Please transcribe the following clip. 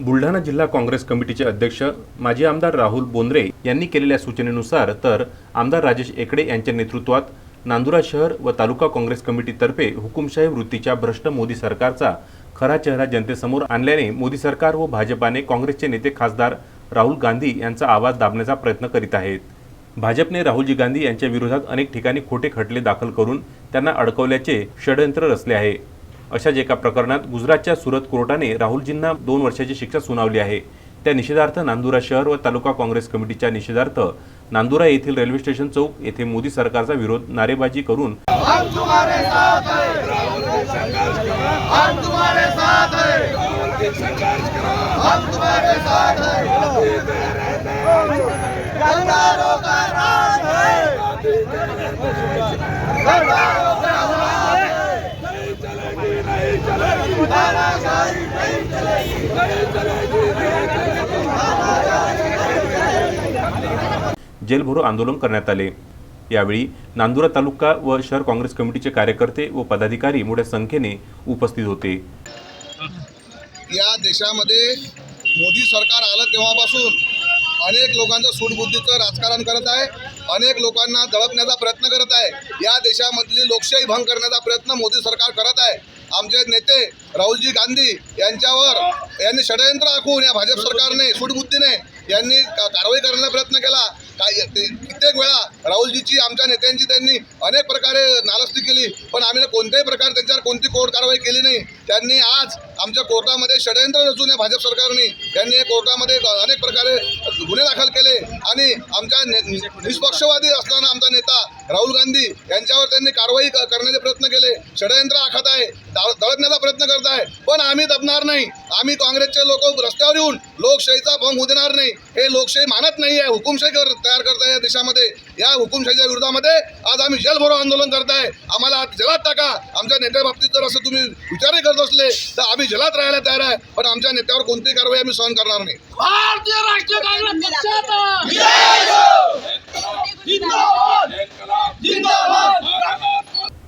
बुलढाणा जिल्हा काँग्रेस कमिटीचे अध्यक्ष माजी आमदार राहुल बोंद्रे यांनी केलेल्या सूचनेनुसार तर आमदार राजेश एकडे यांच्या नेतृत्वात नांदुरा शहर व तालुका काँग्रेस कमिटीतर्फे हुकुमशाही वृत्तीच्या भ्रष्ट मोदी सरकारचा खरा चेहरा जनतेसमोर आणल्याने मोदी सरकार व भाजपाने काँग्रेसचे नेते खासदार राहुल गांधी यांचा आवाज दाबण्याचा प्रयत्न करीत आहेत. भाजपने राहुलजी गांधी यांच्या विरोधात अनेक ठिकाणी खोटे खटले दाखल करून त्यांना अडकवल्याचे षडयंत्र रचले आहे. अशाच एका प्रकरणात गुजरातच्या सुरत कोर्टाने राहुलजींना दोन वर्षाची शिक्षा सुनावली आहे. त्या निषेधार्थ नांदुरा शहर व तालुका काँग्रेस कमिटीच्या निषेधार्थ नांदुरा येथील रेल्वे स्टेशन चौक येथे मोदी सरकारचा विरोध नारेबाजी करून जेलभरो आंदोलन करण्यात आले. यावेळी नांदुरा तालुका व शहर काँग्रेस कमिटीचे कार्यकर्ते व पदाधिकारी मोठ्या संख्येने उपस्थित होते. या देशामध्ये मोदी सरकार आलं तेव्हापासून अनेक लोकांचं सूटबुद्धीचं राजकारण करत आहे. अनेक लोकांना दळपण्याचा प्रयत्न करत आहे. या देशामधली लोकशाही भंग करण्याचा प्रयत्न मोदी सरकार करत आहे. आमचे नेते राहुलजी गांधी यांच्यावर यांनी षडयंत्र आखून या भाजप सरकारने सूटबुद्धीने यांनी कारवाई करण्याचा प्रयत्न केला? काय ते- कित्येक वेळा राहुलजीची आमच्या नेत्यांची त्यांनी अनेक प्रकारे नालस्ती केली. पण आम्ही कोणत्याही प्रकारे त्यांच्यावर कोणती कोर्ट कारवाई केली नाही. त्यांनी आज आमच्या कोर्टामध्ये षडयंत्र रचून या भाजप सरकारने त्यांनी कोर्टामध्ये अनेक प्रकारे गुन्हे दाखल केले. आणि आमच्या निष्पक्षवादी असताना आमचा नेता राहुल गांधी यांच्यावर त्यांनी कारवाई क- करण्याचे प्रयत्न केले. षडयंत्र आखत आहे. दळपण्याचा प्रयत्न करत आहे. पण आम्ही दबणार नाही. आम्ही काँग्रेसचे लोक रस्त्यावर येऊन लोकशाहीचा भंग होऊ देणार नाही. हे लोकशाही मानत नाही आहे. हुकुमशाही कर तयार करताय या देशामध्ये. या हुकुमशाहीच्या विरोधामध्ये आज आम्ही जलभरो आंदोलन करताय आम्हाला आज जलात टाका. आमच्या नेत्या बाबतीत जर असं तुम्ही विचारही करत असले तर आम्ही जलात राहायला तयार आहे. पण आमच्या नेत्यावर कोणतीही कारवाई आम्ही सहन करणार नाही. भारतीय राष्ट्रीय काँग्रेस